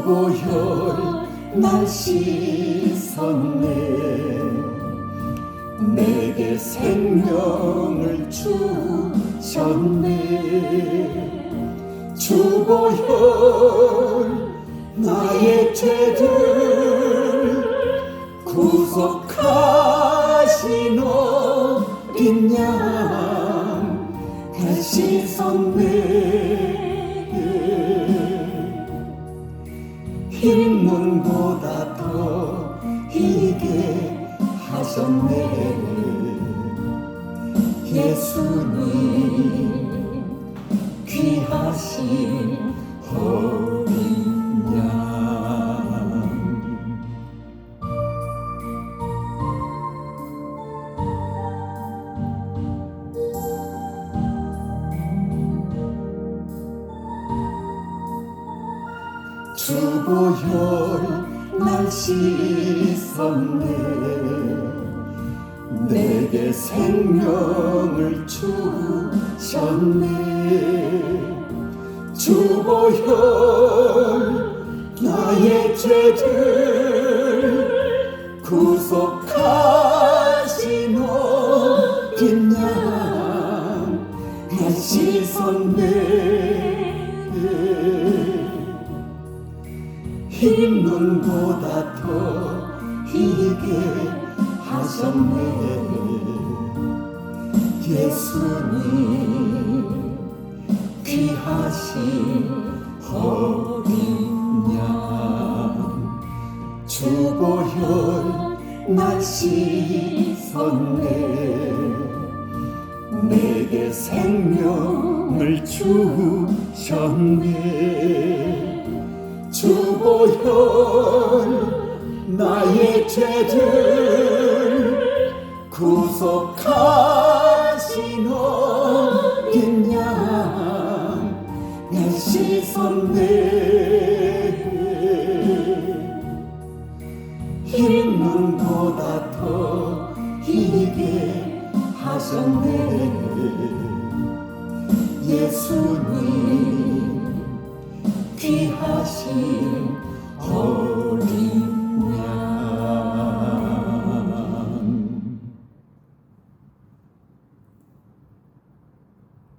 주보혈 날 씻었네. 내게 생명을 주셨네. 주보혈 나의 죄들 구속하신 어린 양 다시 섰네 흰눈보다 더 희게 하셨네. 예수님 귀하신 어린 주보혈 날 씻었네. 내게 생명을 주셨네. 주보혈 나의 죄들 구속하신 어린 양 다시 섰네 흰 눈보다 더 희게 하셨네. 예수님 귀하신 어린 양 주보혈 날 씻었네. 내게 생명을 주셨네 주보혈 나의 죄들 구속하신 어린 양날 씻었네 흰 눈보다 더 희게 하셨네. 예수님